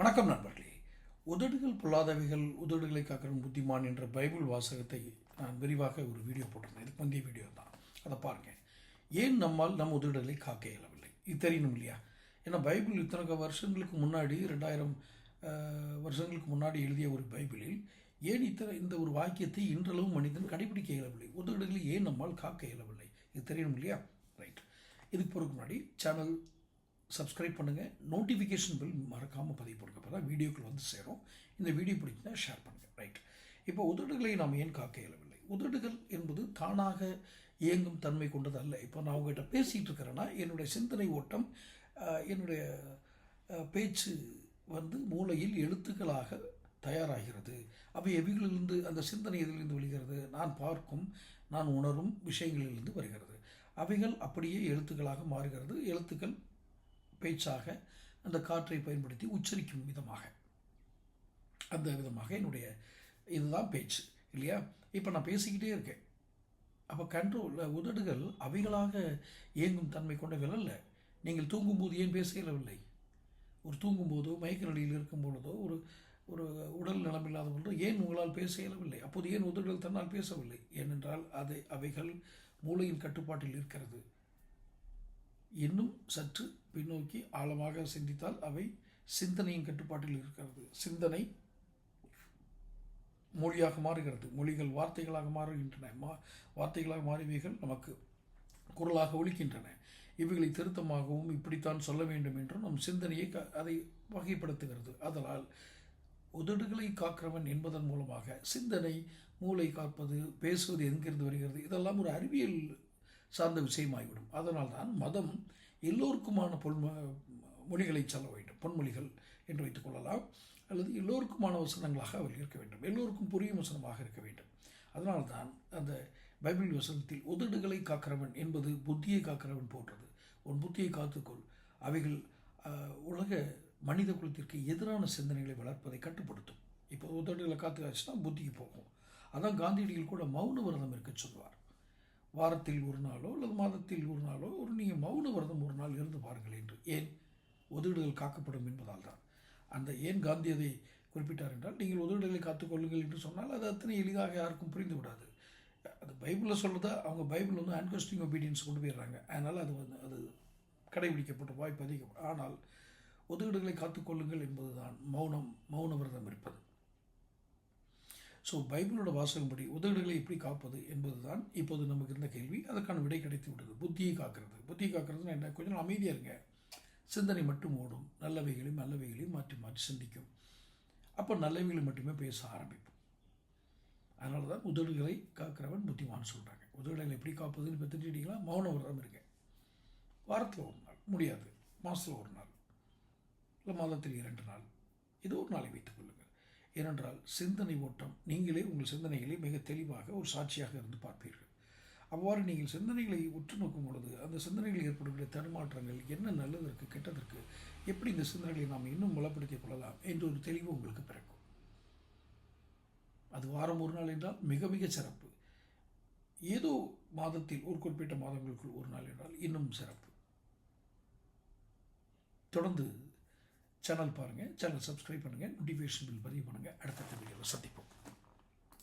வணக்கம் நண்பர்களே. உதடுகள் பொல்லாதவைகள் உதடுகளை காக்கிற புத்திமான் என்ற பைபிள் வாசகத்தை நான் விரிவாக ஒரு வீடியோ போட்டிருந்தேன். இதுக்கு முந்தைய வீடியோ தான். அதை பாருங்க. ஏன் நம்மால் நம் உதடுகளை காக்க இயலவில்லை? இது தெரியணும் இல்லையா? ஏன்னா பைபிள் இத்தனை வருஷங்களுக்கு முன்னாடி ரெண்டாயிரம் வருஷங்களுக்கு முன்னாடி எழுதிய ஒரு பைபிளில் ஏன் இத்தனை இந்த ஒரு வாக்கியத்தை இன்றளவும் மனிதன் கடைபிடிக்க இயலவில்லை? உதடுகளை ஏன் நம்மால் காக்க இயலவில்லை? இது தெரியணும் இல்லையா? ரைட். இதுக்கு போகிறதுக்கு முன்னாடி சேனல் சப்ஸ்கிரைப் பண்ணுங்கள் நோட்டிஃபிகேஷன் பில் மறக்காமல் பதிவு போடுங்க அப்போ தான் வீடியோக்கள் வந்து சேரும். இந்த வீடியோ பிடிச்சினா ஷேர் பண்ணுங்கள் ரைட் இப்போ உதடுகளை நாம் ஏன் காக்க இயலவில்லை? உதடுகள் என்பது தானாக இயங்கும் தன்மை கொண்டது அல்ல. இப்போ நான் உங்கள்கிட்ட பேசிகிட்டு இருக்கிறேன்னா என்னுடைய சிந்தனை ஓட்டம் என்னுடைய பேச்சு வந்து மூளையில் எழுத்துக்களாக தயாராகிறது. அவை எவைகளிலிருந்து அந்த சிந்தனை எதிலிருந்து வெளிகிறது? நான் பார்க்கும் நான் உணரும் விஷயங்களிலிருந்து வருகிறது. அவைகள் அப்படியே எழுத்துக்களாக மாறுகிறது. எழுத்துக்கள் பேச்சாக அந்த காற்றை பயன்படுத்தி உச்சரிக்கும் விதமாக. அந்த விதமாக என்னுடைய இதுதான் பேச்சு இல்லையா? இப்போ நான் பேசிக்கிட்டே இருக்கேன். அப்போ கண்ட்ரோல் உதடுகள் அவைகளாக இயங்கும் தன்மை கொண்டவைகள் அல்ல. நீங்கள் தூங்கும்போது ஏன் பேச ஒரு தூங்கும்போதோ மயக்க நிலையில் இருக்கும் பொழுதோ ஒரு ஒரு உடல் நலமில்லாத பொழுதோ ஏன் உங்களால் பேச இயலவில்லை அப்போது ஏன் உதடுகள் தன்னால் பேசவில்லை? ஏனென்றால் அது அவைகள் மூளையின் கட்டுப்பாட்டில் இருக்கிறது. இன்னும் சற்று பின்னோக்கி ஆழமாக சிந்தித்தால் அவை சிந்தனையின் கட்டுப்பாட்டில் இருக்கிறது. சிந்தனை மொழியாக மாறுகிறது. மொழிகள் வார்த்தைகளாக மாறுகின்றன. மா வார்த்தைகளாக மாறியவைகள் நமக்கு குரலாக ஒழிக்கின்றன இவைகளை திருத்தமாகவும் இப்படித்தான் சொல்ல வேண்டும் என்றும் நம் சிந்தனையை க- அதை வகைப்படுத்துகிறது. அதனால் உதடுகளை காக்கிறவன் என்பதன் மூலமாக சிந்தனை மூளை காப்பது பேசுவது எங்கிருந்து வருகிறது? இதெல்லாம் ஒரு அறிவியல் சார்ந்த விஷயமாகிவிடும் அதனால் தான் மதம் எல்லோருக்குமான பொன் மொழிகளை சொல்ல வேண்டும். பொன்மொழிகள் என்று வைத்துக் கொள்ளலாம். அல்லது எல்லோருக்குமான வசனங்களாக அவர் இருக்க வேண்டும். எல்லோருக்கும் புரியும் வசனமாக இருக்க வேண்டும். அதனால்தான் அந்த பைபிள் வசனத்தில் உதடுகளை காக்கிறவன் என்பது புத்தியை காக்கிறவன் போன்றது. உன் புத்தியை காத்துக்கொள். அவைகள் உலக மனித குலத்திற்கு எதிரான சிந்தனைகளை வளர்ப்பதை கட்டுப்படுத்தும். இப்போ உதடுகளை காத்துக்காச்சுன்னா புத்திக்கு போகும். அதான் காந்தியடிகள் கூட மௌன விரதம் இருக்க சொல்வார் வாரத்தில் ஒரு நாளோ அல்லது மாதத்தில் ஒரு நாளோ ஒரு நீங்கள் மௌன விரதம் ஒரு நாள் இருந்து பாருங்கள் என்று. ஏன்? ஒதுகீடுகள் காக்கப்படும் என்பதால் தான். அந்த ஏன் காந்தி அதை குறிப்பிட்டார் என்றால் நீங்கள் ஒதுகீடுகளை காத்துக்கொள்ளுங்கள் என்று சொன்னால் அது அத்தனை எளிதாக யாருக்கும் புரிந்து விடாது. அது பைபிளில் சொல்கிறத அவங்க பைபிள் வந்து அன்கஸ்டிங் ஒபீடியன்ஸ் கொண்டு போயிடுறாங்க. அதனால் அது வந்து அது கடைபிடிக்கப்பட்ட வாய்ப்பு அதிகம். ஆனால் ஒதுகீடுகளை காத்துக்கொள்ளுங்கள் என்பதுதான் மௌனம் மௌன விரதம் இருப்பது. ஸோ பைபிளோட வாசகம்படி உதடுகளை எப்படி காப்பது என்பது தான் இப்போது நமக்கு இருந்த கேள்வி. அதற்கான விடை கிடைத்து விடுது புத்தியை காக்கிறது. புத்தியை காக்கிறதுனா என்ன? கொஞ்சம் அமைதியாக இருங்க. சிந்தனை மட்டும் ஓடும். நல்லவைகளையும் நல்லவைகளையும் மாற்றி மாற்றி சிந்திக்கும். அப்போ நல்லவைகளை மட்டுமே பேச ஆரம்பிப்போம். அதனால தான் உதடுகளை காக்கிறவன் புத்திமான்னு சொல்கிறாங்க உதடுகளை எப்படி காப்பதுன்னு இப்போ தெரிஞ்சுக்கிட்டீங்களா மௌன விரதம் இருக்கேன் வாரத்தில் ஒரு நாள். முடியாது. மாதத்தில் ஒரு நாள். இல்லை மாதத்தில் இரண்டு நாள். இது ஒரு நாளை வைத்துக் கொள்ளுங்கள். ஏனென்றால் சிந்தனை ஓட்டம் நீங்களே உங்கள் சிந்தனைகளை மிக தெளிவாக ஒரு சாட்சியாக இருந்து பார்ப்பீர்கள். அவ்வாறு நீங்கள் சிந்தனைகளை உற்று நோக்கும் பொழுது அந்த சிந்தனைகளில் ஏற்படுகிற தடுமாற்றங்கள் என்ன நல்லதற்கு கெட்டதற்கு எப்படி இந்த சிந்தனைகளை நாம் இன்னும் பலப்படுத்திக் கொள்ளலாம் என்ற ஒரு தெளிவு உங்களுக்கு பிறக்கும். அது வாரம் ஒரு நாள் என்றால் மிக மிக சிறப்பு. ஏதோ மாதத்தில் ஒரு குறிப்பிட்ட மாதங்களுக்குள் ஒரு நாள் என்றால் இன்னும் சிறப்பு. தொடர்ந்து சேனல் பாருங்கள் சேனல் சப்ஸ்கிரைப் பண்ணுங்கள் நோட்டிஃபிகேஷன் பில் பதிவு பண்ணுங்கள் அடுத்த வீடியோவில் சந்திப்போம்.